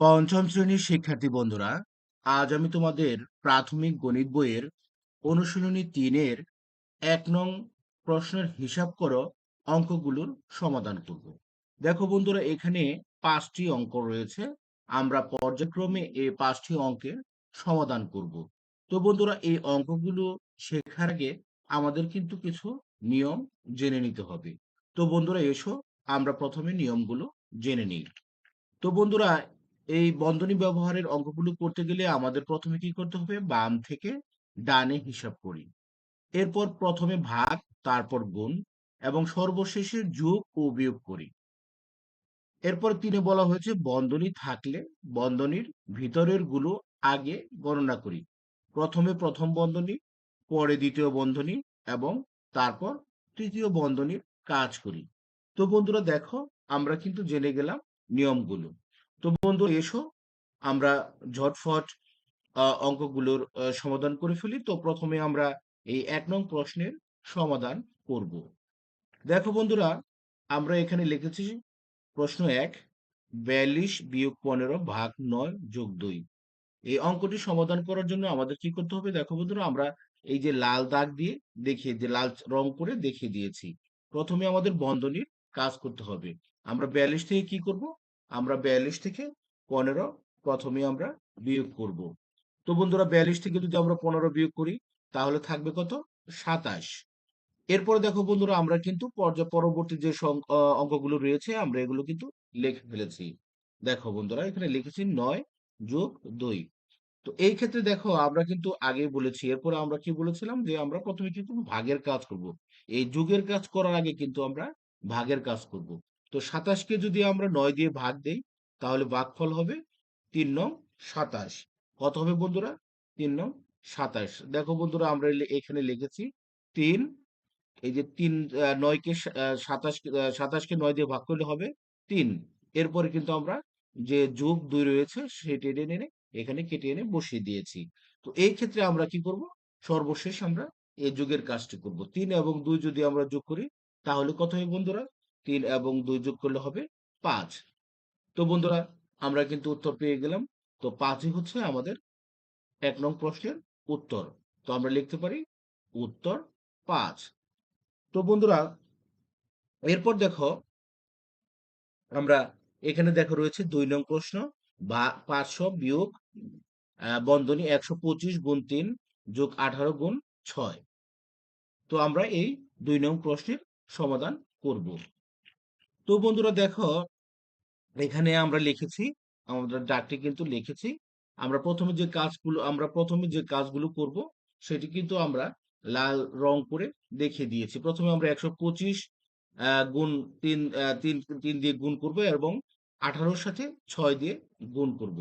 পঞ্চম শ্রেণির শিক্ষার্থী বন্ধুরা, আজ আমি তোমাদের প্রাথমিক গণিত বইয়ের অনুশীলনী তিনের এক নং প্রশ্নের হিসাব করো অঙ্কগুলোর সমাধান করব। দেখো বন্ধুরা, এখানে পাঁচটি অঙ্ক রয়েছে, আমরা পর্যায়ক্রমে এই পাঁচটি অঙ্কের সমাধান করব। তো বন্ধুরা, এই অঙ্কগুলো শেখার আগে আমাদের কিন্তু কিছু নিয়ম জেনে নিতে হবে। তো বন্ধুরা, এসো, আমরা প্রথমে নিয়মগুলো জেনে নিই। তো বন্ধুরা এই বন্ধনী ব্যবহারের অঙ্কগুলো করতে গেলে আমাদের প্রথমে কি করতে হবে? বাম থেকে ডানে হিসাব করি। এরপর প্রথমে ভাগ, তারপর গুণ এবং সর্বশেষে যোগ ও বিয়োগ করি। এরপর তিনে বলা হয়েছে বন্ধনী থাকলে বন্ধনীর ভিতরেরগুলো আগে গণনা করি। প্রথমে প্রথম বন্ধনী, পরে দ্বিতীয় বন্ধনী এবং তারপর তৃতীয় বন্ধনীর কাজ করি। তো বন্ধুরা দেখো, আমরা কিন্তু জেনে গেলাম নিয়মগুলো। তো বন্ধু এসো, আমরা ঝটফট অঙ্কগুলোর সমাধান করে ফেলি। তো প্রথমে আমরা এই এক নং প্রশ্নের সমাধান করব। দেখো বন্ধুরা, আমরা এখানে লিখেছি প্রশ্ন এক, বিয়াল্লিশ বিয়োগ পনেরো ভাগ নয় যোগ দুই। এই অঙ্কটি সমাধান করার জন্য আমাদের কি করতে হবে? দেখো বন্ধুরা, আমরা এই যে লাল দাগ দিয়ে দেখিয়ে, যে লাল রং করে দেখিয়ে দিয়েছি। প্রথমে আমাদের বন্ধনীর কাজ করতে হবে। আমরা বিয়াল্লিশ থেকে কি করব? আমরা বিয়াল্লিশ থেকে পনেরো প্রথমে আমরা বিয়োগ করব। তো বন্ধুরা, বিয়াল্লিশ থেকে যদি আমরা পনেরো বিয়োগ করি, তাহলে থাকবে কত? সাতাশ। এরপরে দেখো বন্ধুরা, আমরা কিন্তু পরবর্তী যে অঙ্কগুলো রয়েছে, আমরা এগুলো কিন্তু লিখে ফেলেছি। দেখো বন্ধুরা, এখানে লিখেছি নয় যোগ দুই। তো এই ক্ষেত্রে দেখো, আমরা কিন্তু আগে বলেছি, এরপরে আমরা কি বলেছিলাম? যে আমরা প্রথমে কি করব ভাগের কাজ করব। এই যুগের কাজ করার আগে কিন্তু আমরা ভাগের কাজ করব। তো সাতাশকে যদি আমরা নয় দিয়ে ভাগ দেই, তাহলে ভাগফল হবে তিন নং সাতাশ। কত হবে বন্ধুরা? তিন নং সাতাশ। দেখো বন্ধুরা, আমরা এখানে লিখেছি তিন, এই যে তিন নয়কে সাতাশ সাতাশকে নয় দিয়ে ভাগ করলে হবে তিন। এরপরে কিন্তু আমরা যে যোগ দুই রয়েছে, সেটি টেনে এনে এখানে কেটে এনে বসিয়ে দিয়েছি। তো এই ক্ষেত্রে আমরা কি করব? সর্বশেষ আমরা এই যোগের কাজটি করব। তিন এবং দুই যদি আমরা যোগ করি, তাহলে কত হবে বন্ধুরা? তিন এবং দুই যোগ করলে হবে পাঁচ। তো বন্ধুরা, আমরা কিন্তু উত্তর পেয়ে গেলাম। তো পাঁচই হচ্ছে আমাদের এক নং প্রশ্নের উত্তর। তো আমরা লিখতে পারি উত্তর পাঁচ। তো বন্ধুরা, এরপর দেখো, আমরা এখানে দেখো রয়েছে দুই নং প্রশ্ন, বা পাঁচশো বিয়োগ বন্ধনী একশো পঁচিশ গুণ তিন যোগ আঠারো গুণ ছয়। তো আমরা এই দুই নং প্রশ্নের সমাধান করব। তো বন্ধুরা দেখো, এখানে আমরা লিখেছি, আমাদের ডাকটি কিন্তু লিখেছি। আমরা প্রথমে যে কাজগুলো, আমরা প্রথমে যে কাজগুলো করব, সেটি কিন্তু আমরা লাল রং করে দেখিয়ে দিয়েছি। প্রথমে আমরা একশো পঁচিশ গুণ তিন তিন তিন দিয়ে গুণ করব এবং আঠারোর সাথে ছয় দিয়ে গুণ করব।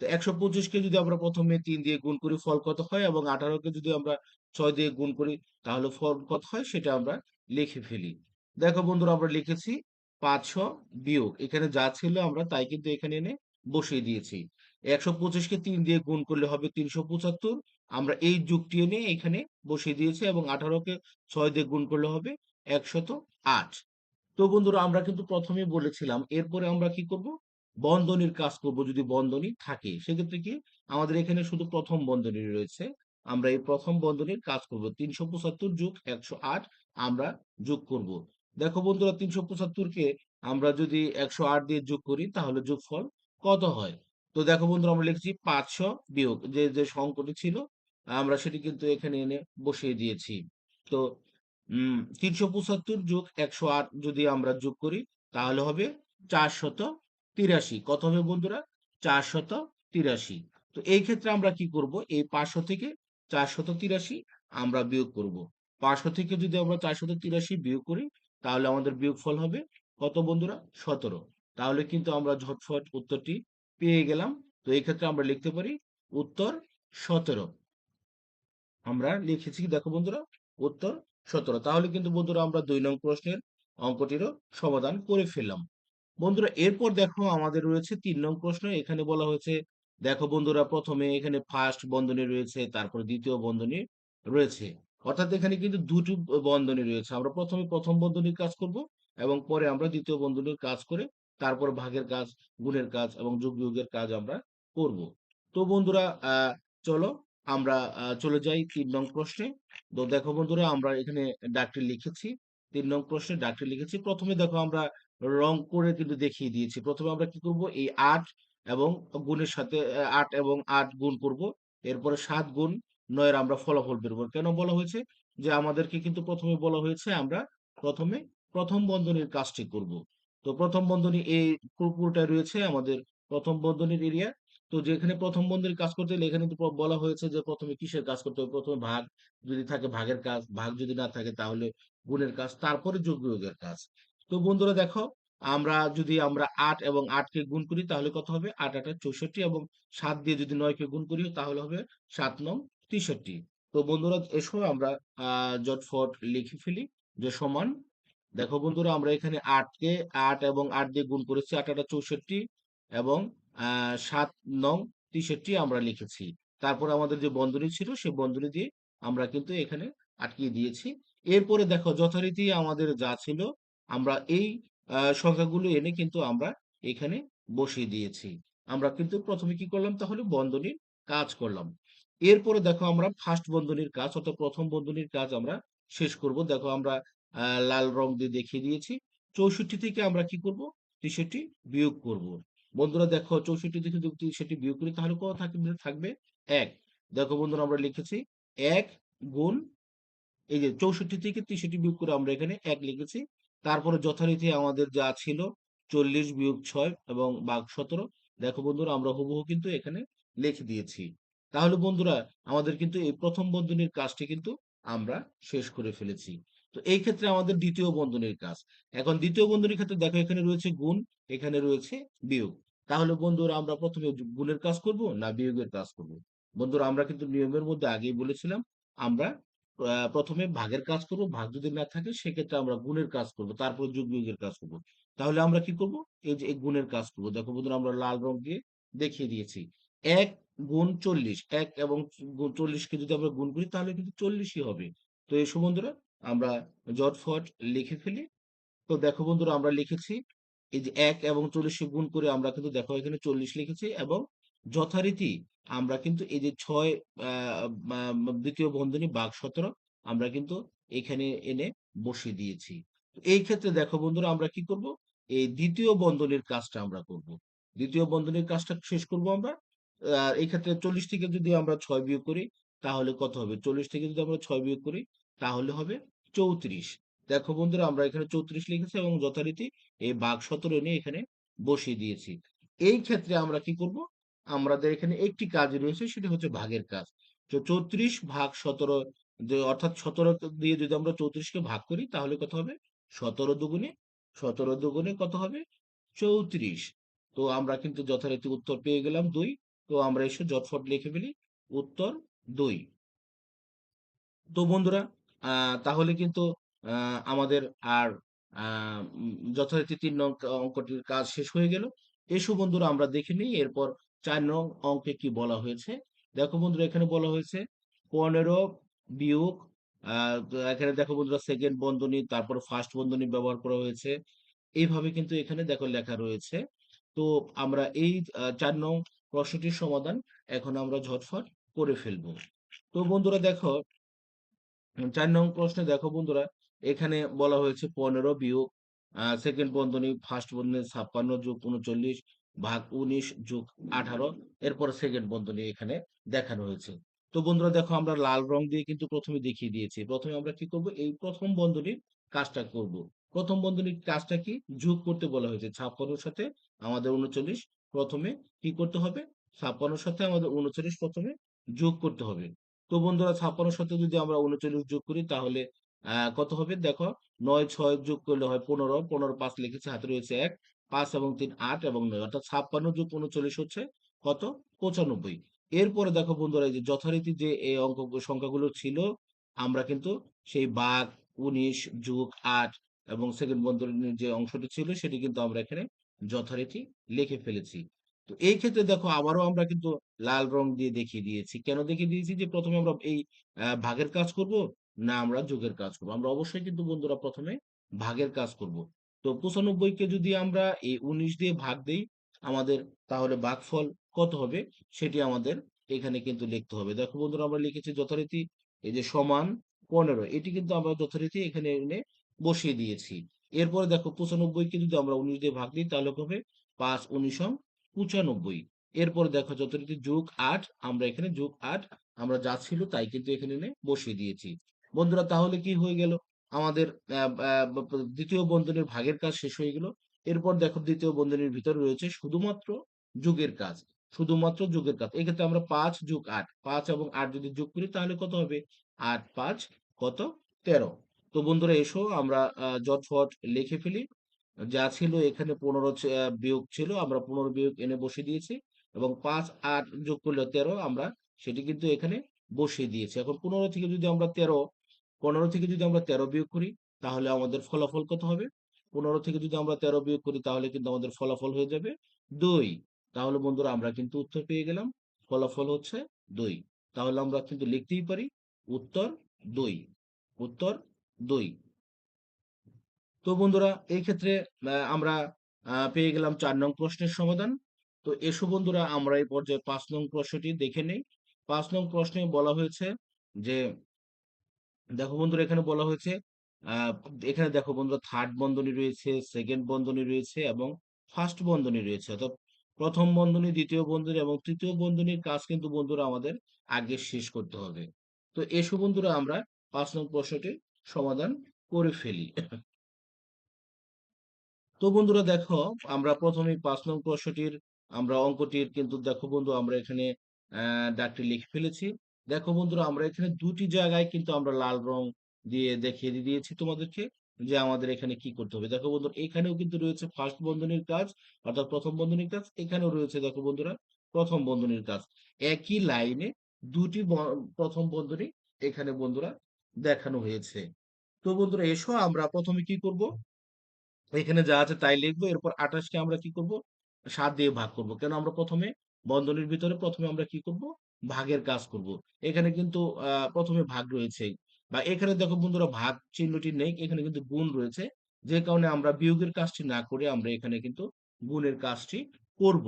তো একশো পঁচিশকে যদি আমরা প্রথমে তিন দিয়ে গুণ করি, ফল কত হয়? এবং আঠারোকে যদি আমরা ছয় দিয়ে গুণ করি, তাহলে ফল কত হয়? সেটা আমরা লিখে ফেলি। দেখো বন্ধুরা, আমরা লিখেছি পাঁচশো বিয়োগ। এখানে যা ছিল আমরা তাই কিন্তু এখানে এনে বসিয়ে দিয়েছি। একশো পঁচিশকে তিন দিয়ে গুণ করলে হবে তিনশো পঁচাত্তর। আমরা এই যুগটি এনে এখানে বসিয়ে দিয়েছি এবং আঠারোকে ছয় দিয়ে গুণ করলে হবে একশত আট। তো বন্ধুরা, আমরা কিন্তু প্রথমে বলেছিলাম, এরপরে আমরা কি করব? বন্ধনীর কাজ করব যদি বন্ধনী থাকে। সেক্ষেত্রে কি? আমাদের এখানে শুধু প্রথম বন্ধনী রয়েছে। আমরা এই প্রথম বন্ধনীর কাজ করব। তিনশো পঁচাত্তর যোগ একশো আট আমরা যোগ করব। দেখো বন্ধুরা, তিনশো পঁচাত্তরকে আমরা যদি একশো আট দিয়ে যোগ করি, তাহলে যোগফল কত হয়? তো দেখো বন্ধুরা, আমরা লিখছি পাঁচশো বিয়োগ, যে যে সংখ্যাটি ছিল, আমরা সেটি কিন্তু এখানে এনে বসিয়ে দিয়েছি। তো তিনশো পঁচাত্তর যোগ একশো আট যদি আমরা যোগ করি, তাহলে হবে চারশত তিরাশি। কত হবে বন্ধুরা? চারশত তিরাশি। তো এই ক্ষেত্রে আমরা কি করব? এই পাঁচশো থেকে চারশত তিরাশি আমরা বিয়োগ করব। পাঁচশো থেকে যদি আমরা চারশত তিরাশি বিয়োগ করি তাহলে আমাদের বিয়োগফল হবে কত বন্ধুরা? সতেরো। তাহলে কিন্তু আমরা ঝটফট উত্তরটি পেয়ে গেলাম। তো এই ক্ষেত্রে আমরা লিখতে পারি উত্তর সতেরো। আমরা লিখেছি দেখো বন্ধুরা? উত্তর সতেরো। তাহলে কিন্তু বন্ধুরা আমরা দুই নং প্রশ্নের অঙ্কটিরও সমাধান করে ফেললাম। বন্ধুরা, এরপর দেখো আমাদের রয়েছে তিন নং প্রশ্ন। এখানে বলা হয়েছে, দেখো বন্ধুরা, প্রথমে এখানে ফার্স্ট বন্ধনী রয়েছে, তারপর দ্বিতীয় বন্ধনী রয়েছে। অর্থাৎ এখানে কিন্তু দুটি বন্ধনী রয়েছে আমরা প্রথমে প্রথম বন্ধনীর কাজ করব এবং পরে আমরা দ্বিতীয় বন্ধনীর কাজ করে তারপর ভাগের কাজ, গুণের কাজ এবং যোগ বিয়োগের কাজ আমরা করব। তো বন্ধুরা চলো আমরা চলে যাই তিন নং প্রশ্নে। তো দেখো বন্ধুরা আমরা এখানে দাগটি লিখেছি। তিন নং প্রশ্নে দাগটি লিখেছি। প্রথমে দেখো আমরা রং করে কিন্তু দেখিয়ে দিয়েছি। প্রথমে আমরা কি করব? এই আট এবং গুণের সাথে আট এবং আট গুণ করব। এরপরে সাত গুণ ৯ এর আমরা ফলাফল বের। কেন বলা হয়েছে? যে আমাদেরকে কিন্তু প্রথমে বলা হয়েছে আমরা প্রথমে প্রথম বন্ধনীর কাজটি করব। তো প্রথম বন্ধনী এই পুরোটাই রয়েছে আমাদের ১ম বন্ধনীর এরিয়া। তো যেখানে প্রথম বন্ধনীর কাজ করতে গেলে এখানে বলা হয়েছে যে ১ম এ কিসের কাজ করতে হবে? ১ম এ ভাগ যদি থাকে ভাগের কাজ, ভাগ যদি না থাকে তাহলে গুণের কাজ, তারপরে যোগ বিয়োগের কাজ। তো বন্ধুরা দেখো আমরা যদি আমরা আট এবং ৮ কে গুণ করি তাহলে কত হবে? ৮ ৮ ৬৪ এবং সাত দিয়ে যদি ৯ কে গুণ করি তাহলে হবে সাত নং ৬৩। তো বন্ধুরা, এসো আমরা জটফট লিখে ফেলি যে সমান, দেখো বন্ধুরা, আমরা এখানে ৮ কে ৮ এবং আট দিয়ে গুণ করেছি। ৮ ৮ ৬৪ এবং ৭ নং ৬৩ আমরা লিখেছি। তারপর আমাদের যে বন্ধনী ছিল সে বন্ধনী দিয়ে আমরা কিন্তু এখানে আটকিয়ে দিয়েছি। এরপরে দেখো, যথারীতি আমাদের যা ছিল, আমরা এই সংখ্যাগুলো এনে কিন্তু আমরা এখানে বসিয়ে দিয়েছি। আমরা কিন্তু প্রথমে কি করলাম, তাহলে বন্ধনীর কাজ করলাম। এরপরে দেখো আমরা ফার্স্ট বন্ধনীর কাজ অর্থাৎ প্রথম বন্ধনীর কাজ আমরা শেষ করব। দেখো আমরা লাল রং দিয়ে দেখিয়ে দিয়েছি। ৬৪ থেকে আমরা কি করব? ৬৩ বিয়োগ করব। বন্ধুরা দেখো ৬৪ থেকে যদি ৬৩ বিয়োগ করি তাহলে কত থাকবে? থাকবে ১। দেখো বন্ধুরা আমরা লিখেছি এক গুণ, এই যে ৬৪ থেকে ৬৩ বিয়োগ করে আমরা এখানে এক লিখেছি। তারপরে যথারীতি আমাদের যা ছিল ৪০ বিয়োগ ছয় এবং ভাগ ১৭ দেখো বন্ধুরা আমরা হুবহু কিন্তু এখানে লিখে দিয়েছি। তাহলে বন্ধুরা আমাদের কিন্তু এই ১ম বন্ধনীর কাজটি কিন্তু আমরা শেষ করে ফেলেছি। তো এই ক্ষেত্রে আমাদের ২য় বন্ধনীর কাজ। এখন ২য় বন্ধনীর ক্ষেত্রে দেখো এখানে রয়েছে গুণ, এখানে রয়েছে বিয়োগ। তাহলে বন্ধুরা আমরা ১ম এ গুণের কাজ করব না বিয়োগের কাজ করব? বন্ধুরা আমরা কিন্তু নিয়মের মধ্যে আগেই বলেছিলাম আমরা ১ম ভাগের কাজ করব। ভাগ যদি না থাকে সেক্ষেত্রে আমরা গুণের কাজ করব। তারপরে যোগ বিয়োগের কাজ করব। তাহলে আমরা কি করব? এই যে গুণের কাজ করব। দেখো বন্ধুরা আমরা লাল রং দিয়ে দেখিয়ে দিয়েছি। ১ গুণ ৪০ ১ এবং ৪০ যদি আমরা গুণ করি, তাহলে কিন্তু চল্লিশই হবে। তো এসো বন্ধুরা, আমরা জটফট লিখে ফেলি। তো দেখো বন্ধুরা, আমরা লিখেছি, এই যে এক এবং ৪০ কে গুণ করে আমরা কিন্তু দেখো এখানে ৪০ লিখেছি এবং যথারীতি আমরা কিন্তু এই যে ৬ আ মা ২য় বন্ধনী বাঘ ১৭ আমরা কিন্তু এখানে এনে বসিয়ে দিয়েছি। এই ক্ষেত্রে দেখো বন্ধুরা, আমরা কি করব? এই দ্বিতীয় বন্ধনীর কাজটা আমরা করব। দ্বিতীয় বন্ধনীর কাজটা শেষ করব আমরা। এই ক্ষেত্রে ৪০ থেকে যদি আমরা ছয় বিয়োগ করি, তাহলে কত হবে? ৪০ থেকে যদি আমরা ছয় বিয়োগ করি, তাহলে হবে ৩৪। দেখো বন্ধুরা, আমরা এখানে ৩৪ লিখেছি এবং যথারীতি এই ভাগ ১৭ এনে এখানে বসিয়ে দিয়েছি। এই ক্ষেত্রে আমরা কি করব? আমাদের এখানে একটি কাজ রয়েছে, সেটা হচ্ছে ভাগের কাজ। তো ৩৪ ভাগ ১৭ যে অর্থাৎ ১৭ দিয়ে যদি আমরা ৩৪ কে ভাগ করি, তাহলে কত হবে? ১৭ দুগুণে ১৭ দুগুণে কত হবে? ৩৪। তো আমরা কিন্তু যথারীতি উত্তর পেয়ে গেলাম ২। তো আমরা এসে জটফট লিখে ফেলি। উত্তর ২। তো বন্ধুরা তাহলে কিন্তু আমাদের আর যথারীতি ৩ নং অঙ্কটির কাজ শেষ হয়ে গেল। এসো বন্ধুরা, আমরা দেখে নিই এরপর ৪ নং অঙ্কে কি বলা হয়েছে। দেখো বন্ধুরা, এখানে বলা হয়েছে ১৫ বিয়োগ এখানে দেখো বন্ধুরা সেকেন্ড বন্ধনী, তারপর ফার্স্ট বন্ধনী ব্যবহার করা হয়েছে। এইভাবে কিন্তু এখানে দেখো লেখা রয়েছে। তো আমরা এই ৪ নং প্রশ্নটির সমাধান এখন আমরা ঝটফট করে ফেলব। তো বন্ধুরা দেখো, চার নং প্রশ্নে দেখো বন্ধুরা, এখানে বলা হয়েছে ১৫ বিয়োগ সেকেন্ড বন্ধনী ফার্স্ট বন্ধনী ৫৬ যোগ ৩৯ ভাগ ১৯ যোগ ১৮ এরপরে সেকেন্ড বন্ধনী এখানে দেখানো হয়েছে। তো বন্ধুরা দেখো, আমরা লাল রং দিয়ে কিন্তু প্রথমে দেখিয়ে দিয়েছি। প্রথমে আমরা কি করব? এই প্রথম বন্ধনীর কাজটা করব। প্রথম বন্ধনীর কাজটা কি? যোগ করতে বলা হয়েছে। ৫৬ র সাথে, আমাদের ৩৯ ১ম এ কি করতে হবে? ৫৬ র সাথে আমাদের উনচল্লিশ প্রথমে যোগ করতে হবে। তো বন্ধুরা ৫৬ র সাথে যদি আমরা ৩৯ যোগ করি, তাহলে কত হবে? দেখো ৯ ৬ যোগ করলে হয় ১৫ ১৫ ৫ লিখেছি, হাতে রয়েছে ১ ৫ এবং ৩ ৮ এবং ৯ অর্থাৎ ৫৬ যোগ ৩৯ হচ্ছে কত? ৯৫ এরপরে দেখো বন্ধুরা, এই যে যথারীতি যে এই অঙ্ক সংখ্যাগুলো ছিল, আমরা কিন্তু সেই ভাগ ১৯ যোগ আট এবং সেকেন্ড বন্ধনীর যে অংশটি ছিল, সেটি কিন্তু আমরা এখানে যথারীতি লিখে ফেলেছি। তো এই ক্ষেত্রে দেখো আবারও আমরা কিন্তু লাল রং দিয়ে দেখিয়ে দিয়েছি। কেন দেখিয়ে দিয়েছি? যে প্রথমে আমরা এই ভাগের কাজ করব না আমরা যোগের কাজ করব। আমরা অবশ্যই কিন্তু বন্ধুরা প্রথমে ভাগের কাজ করব। তো ৯৫ কে যদি আমরা এই ১৯ দিয়ে ভাগ দেই, আমাদের তাহলে ভাগফল কত হবে সেটি আমাদের এখানে কিন্তু লিখতে হবে। দেখো বন্ধুরা আমরা লিখেছি যথারীতি এই যে সমান ১৫ এটি কিন্তু আমরা যথারীতি এখানে এনে বসিয়ে দিয়েছি। এরপরে দেখো ৯৫ কে যদি আমরা ১৯ দিয়ে ভাগ দিই তাহলে হবে ৫ ১৯ ৯৫ এরপরে দেখো যথারীতি যোগ আট আমরা এখানে যোগ আট আমরা যা ছিল তাই কিন্তু এখানে এনে বসিয়ে দিয়েছি। বন্ধুরা তাহলে কি হয়ে গেল? আমাদের দ্বিতীয় বন্ধনের ভাগের কাজ শেষ হয়ে গেল। এরপর দেখো দ্বিতীয় বন্ধনের ভিতরে রয়েছে শুধুমাত্র যোগের কাজ। শুধুমাত্র যোগের কাজ। এক্ষেত্রে আমরা পাঁচ যোগ ৮, ৫ এবং আট যদি যোগ করি তাহলে কত হবে? ৮ ৫ কত? ১৩। তো বন্ধুরা এসো, আমরা ঝটফট লিখে ফেলি। যা ছিল এখানে পনেরো বিয়োগ ছিল, আমরা ১৫ বিয়োগ এনে বসিয়ে দিয়েছি এবং ৫ ৮ যোগ করলে ১৩ আমরা সেটি কিন্তু এখানে বসিয়ে দিয়েছি। এখন ১৫ থেকে যদি আমরা ১৩ ১৫ থেকে যদি আমরা ১৩ বিয়োগ করি, তাহলে আমাদের ফলাফল কত হবে? ১৫ থেকে যদি আমরা ১৩ বিয়োগ করি, তাহলে কিন্তু আমাদের ফলাফল হয়ে যাবে দুই তাহলে বন্ধুরা আমরা কিন্তু উত্তর পেয়ে গেলাম। ফলাফল হচ্ছে দুই তাহলে আমরা কিন্তু লিখতেই পারি উত্তর দুই উত্তর ২। তো বন্ধুরা এই ক্ষেত্রে আমরা পেয়ে গেলাম চার নং প্রশ্নের সমাধান। তো এসো বন্ধুরা আমরা এই পর্যায়ে পাঁচ নং প্রশ্নটি দেখে নেই। পাঁচ নং প্রশ্নে বলা হয়েছে যে দেখো বন্ধুরা এখানে বলা হয়েছে এখানে দেখো বন্ধুরা থার্ড বন্ধনী রয়েছে, সেকেন্ড বন্ধনী রয়েছে এবং ফার্স্ট বন্ধনী রয়েছে। অর্থাৎ প্রথম বন্ধনী, দ্বিতীয় বন্ধনী এবং তৃতীয় বন্ধনীর কাজ কিন্তু বন্ধুরা আমাদের আগে শেষ করতে হবে। তো এসো বন্ধুরা আমরা পাঁচ নং প্রশ্নটির সমাধান করে ফেলি। তো বন্ধুরা দেখো, আমরা প্রথমেই ৫ নং প্রশ্নটির, আমরা অঙ্কটির কিন্তু দেখো বন্ধু, আমরা এখানে দাগটি লিখে ফেলেছি। দেখো বন্ধুরা, আমরা এখানে ২ টি জায়গায় কিন্তু আমরা লাল রং দিয়ে দেখিয়ে দিয়েছি তোমাদেরকে যে আমাদের এখানে কি করতে হবে। দেখো বন্ধুরা, এখানেও কিন্তু রয়েছে ফার্স্ট বন্ধনীর কাজ, অর্থাৎ প্রথম বন্ধনীর কাজ। এখানেও রয়েছে দেখো বন্ধুরা, প্রথম বন্ধনীর কাজ। একই লাইনে ২ টি ব ১ম বন্ধনী এখানে বন্ধুরা দেখানো হয়েছে। তো বন্ধুরা, এসো আমরা প্রথমে কি করব? এখানে যা আছে তাই লিখব। এরপর ২৮ কে আমরা কি করব? ৭ দিয়ে ভাগ করব। কেন আমরা প্রথমে বন্ধনীর ভিতরে প্রথমে আমরা কি করব? ভাগের কাজ করব। এখানে কিন্তু প্রথমে ভাগ রয়েছে বা এখানে দেখো বন্ধুরা, ভাগ চিহ্নটি নেই। এখানে কিন্তু গুণ রয়েছে। যে কারণে আমরা বিয়োগের কাজটি না করে আমরা এখানে কিন্তু গুণের কাজটি করব।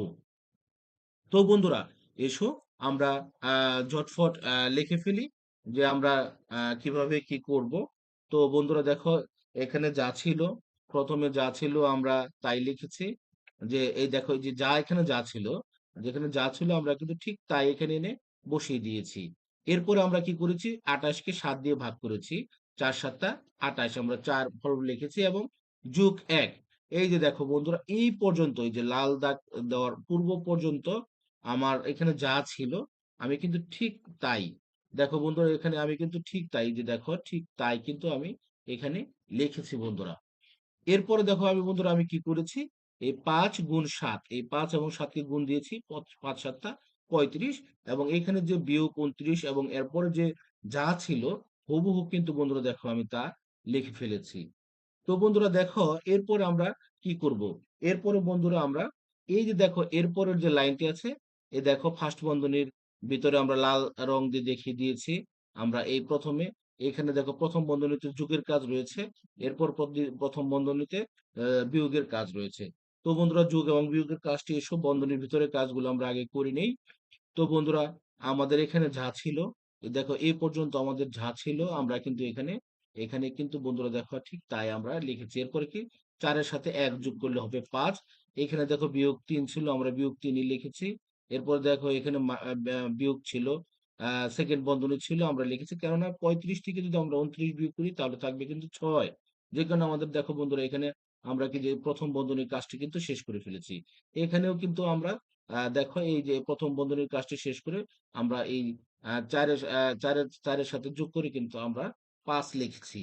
তো বন্ধুরা, এসো আমরা, আ, ঝটফট লিখে ফেলি যে আমরা কীভাবে কি করব। তো বন্ধুরা দেখো এখানে যা ছিল, প্রথমে যা ছিল আমরা তাই লিখেছি। যে এই দেখো যে যা এখানে যা ছিল, যেখানে যা ছিল আমরা কিন্তু ঠিক তাই এখানে এনে বসিয়ে দিয়েছি। এরপরে আমরা কি করেছি ২৮ কে ৭ দিয়ে ভাগ করেছি। ৪ ৭ টা ২৮ আমরা ৪ ফরম লিখেছি এবং যুগ এক এই যে দেখো বন্ধুরা এই পর্যন্ত এই যে লাল দাগ দেওয়ার পূর্ব পর্যন্ত আমার এখানে যা ছিল আমি কিন্তু ঠিক তাই। দেখো বন্ধুরা এখানে আমি কিন্তু ঠিক তাই যে দেখো ঠিক তাই কিন্তু আমি এখানে লিখেছি বন্ধুরা। এরপরে দেখো আমি বন্ধুরা আমি কি করেছি? এই পাঁচ গুণ সাত এই পাঁচ এবং ৭ কে গুণ দিয়েছি। পাঁচ সাতটা পঁয়ত্রিশ এবং এখানে যে বিয়োগ ২৯ এবং এরপরে যে যা ছিল হুবহু কিন্তু বন্ধুরা দেখো আমি তা লিখে ফেলেছি। তো বন্ধুরা দেখো এরপরে আমরা কি করব? এরপরে বন্ধুরা আমরা এই যে দেখো এরপরের যে লাইনটি আছে, এ দেখো ফার্স্ট বন্ধনীর ভিতরে আমরা লাল রং দিয়ে দেখিয়ে দিয়েছি। আমরা এই প্রথমে এখানে দেখো প্রথম বন্ধনীতে যুগের কাজ রয়েছে। এরপর প্রদি ১ম বন্ধনীতে বিয়োগের কাজ রয়েছে। তো বন্ধুরা যোগ এবং বিয়োগের কাজটি এসব বন্ধনীর ভিতরে কাজগুলো আমরা আগে করি নেই। তো বন্ধুরা আমাদের এখানে যা ছিল, দেখো এ পর্যন্ত আমাদের যা ছিল আমরা কিন্তু এখানে, এখানে কিন্তু বন্ধুরা দেখো ঠিক তাই আমরা লিখেছি। এরপরে কি চারের সাথে এক যোগ করলে হবে পাঁচ এখানে দেখো বিয়োগ তিন ছিল আমরা বিয়োগ ৩ ই লিখেছি। এরপর দেখো এখানে বিয়োগ ছিল। সেকেন্ড বন্ধনী ছিল, আমরা লিখেছি। কেননা ৩৫ থেকে যদি আমরা ২৯ বিয়োগ করি, তাহলে থাকবে কিন্তু ৬। যে কারণে আমাদের, দেখো বন্ধুরা, এখানে আমরা কি যে ১ম বন্ধনীর কাজটি কিন্তু শেষ করে ফেলেছি। এখানেও কিন্তু আমরা দেখো এই যে প্রথম বন্ধনীর কাজটি শেষ করে আমরা এই আ ৪ এর আ ৪ এর ৪ এর সাথে যোগ করে কিন্তু আমরা ৫ লিখছি।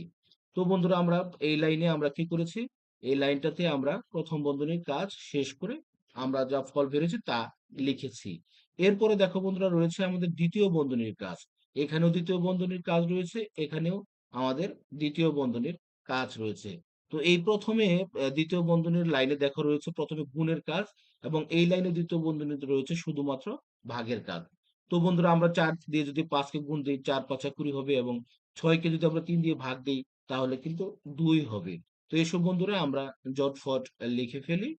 তো বন্ধুরা, আমরা এই লাইনে আমরা কি করেছি? এই লাইনটাতে আমরা প্রথম বন্ধনীর কাজ শেষ করে আমরা যা ফল বেরিয়েছে তা লিখেছি। এরপরে দেখো বন্ধুরা রয়েছে আমাদের দ্বিতীয় বন্ধনীর কাজ। এখানেও দ্বিতীয় বন্ধনীর কাজ রয়েছে, এখানেও আমাদের দ্বিতীয় বন্ধনীর কাজ রয়েছে। তো এই ১ম এ অ্যা ২য় বন্ধনীর লাইনে দেখো রয়েছে ১ম এ গুণের কাজ এবং এই লাইনে দ্বিতীয় বন্ধনীতে রয়েছে শুধুমাত্র ভাগের কাজ। তো বন্ধুরা আমরা চার দিয়ে যদি ৫ কে গুণ দেই ৪ ৫ ২০ হবে এবং ৬ কে যদি আমরা তিন দিয়ে ভাগ দিই তাহলে কিন্তু ২ হবে। তো এইসব বন্ধুরা আমরা জটফট লিখে ফেলি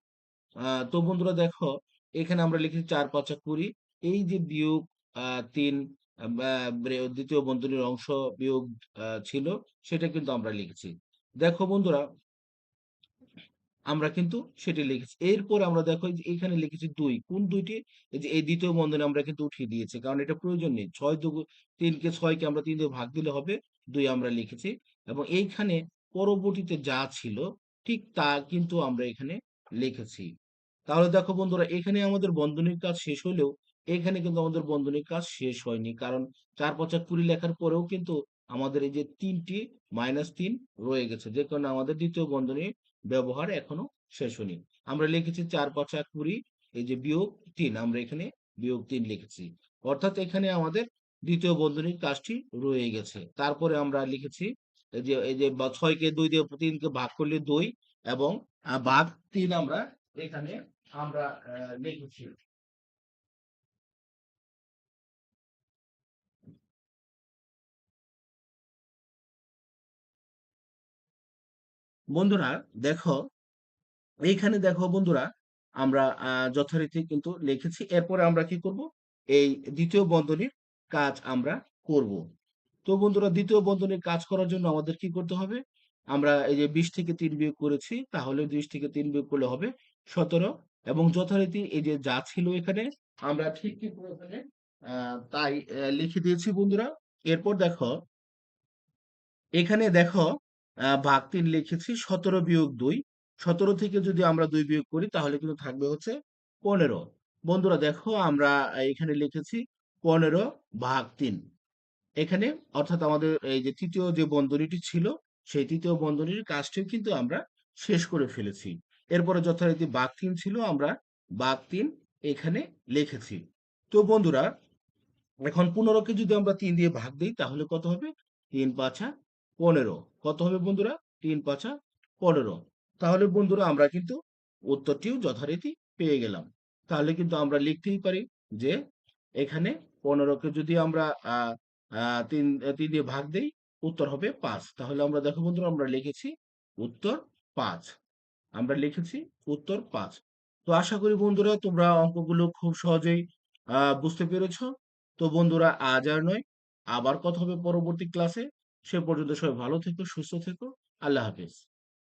তো বন্ধুরা দেখো, এখানে আমরা লিখেছি চার পাঁচা কুড়ি। এই যে বিয়োগ তিন দ্বিতীয় বন্ধনীর অংশ বিয়োগ ছিল, সেটা কিন্তু আমরা লিখেছি। দেখো বন্ধুরা, আমরা কিন্তু সেটি লিখেছি। এরপর আমরা দেখো এখানে লিখেছি দুই। কোন দুইটি? এই যে এই দ্বিতীয় বন্ধনে আমরা কিন্তু উঠিয়ে দিয়েছি, কারণ এটা প্রয়োজন নেই। ছয় দু তিনকে ছয়কে আমরা তিন দিয়ে ভাগ দিলে হবে, দুই আমরা লিখেছি। এবং এইখানে পরবর্তীতে যা ছিল, ঠিক তা কিন্তু আমরা এখানে লিখেছি। তাহলে দেখো বন্ধুরা, এখানে আমাদের বন্ধনীর কাজ শেষ হলেও এখানে কিন্তু আমাদের বন্ধনীর কাজ শেষ হয়নি। কারণ চার পঁচা কুড়ি লেখার পরেও কিন্তু আমাদের এই যে তিনটি মাইনাস তিন রয়ে গেছে। যে কারণে আমাদের দ্বিতীয় বন্ধনীর ব্যবহার এখনও শেষ হয়নি। আমরা লিখেছি চার পাঁচা কুড়ি, এই যে বিয়োগ তিন, আমরা এখানে বিয়োগ তিন লিখেছি। অর্থাৎ এখানে আমাদের দ্বিতীয় বন্ধনীর কাজটি রয়ে গেছে। তারপরে আমরা লিখেছি এই যে এই যে ছয়কে দুই দিয়ে তিনকে ভাগ করলে দুই এবং ভাগ তিন আমরা এখানে আমরা লিখেছি। বন্ধুরা, দেখো, এইখানে দেখো বন্ধুরা, আমরা যথারীতি কিন্তু লিখেছি। এরপরে আমরা কি করব? এই দ্বিতীয় বন্ধনীর কাজ আমরা করব। তো বন্ধুরা, দ্বিতীয় বন্ধনীর কাজ করার জন্য আমাদের কি করতে হবে? আমরা এই যে বিশ থেকে তিন বিয়োগ করেছি, তাহলে বিশ থেকে তিন বিয়োগ করলে হবে সতেরো। এবং যথারীতি এই যে যা ছিল এখানে, আমরা ঠিক কি করে এখানে তাই লিখে দিয়েছি বন্ধুরা। এরপর দেখো, এখানে দেখো ভাগ তিন লিখেছি, সতেরো বিয়োগ দুই। সতেরো থেকে যদি আমরা দুই বিয়োগ করি, তাহলে কিন্তু থাকবে হচ্ছে পনেরো। বন্ধুরা দেখো, আমরা এখানে লিখেছি পনেরো ভাগ তিন। এখানে অর্থাৎ আমাদের এই যে তৃতীয় যে বন্ধনীটি ছিল সেই তৃতীয় বন্ধনীর কাজটিও কিন্তু আমরা শেষ করে ফেলেছি। এরপরে যথারীতি বাঘ তিন ছিল, আমরা বাঘ তিন এখানে লিখেছি। তো বন্ধুরা, এখন পনেরোকে যদি আমরা তিন দিয়ে ভাগ দিই, তাহলে কত হবে? তিন পাঁচা পনেরো। কত হবে বন্ধুরা? তিন পাঁচা পনেরো। তাহলে বন্ধুরা, আমরা কিন্তু উত্তরটিও যথারীতি পেয়ে গেলাম। তাহলে কিন্তু আমরা লিখতেই পারি যে, এখানে পনেরোকে যদি আমরা তিন তিন দিয়ে ভাগ দেই উত্তর হবে পাঁচ। তাহলে আমরা দেখো বন্ধুরা, আমরা লিখেছি উত্তর পাঁচ। আমরা লিখেছি উত্তর পাঁচ। তো আশা করি বন্ধুরা, তোমরা অঙ্কগুলো খুব সহজেই বুঝতে পেরেছ। তো বন্ধুরা, আজ আর নয়। আবার কথা হবে পরবর্তী ক্লাসে সে পর্যন্ত সবাই ভালো থেকো, সুস্থ থেকো। আল্লাহ হাফেজ।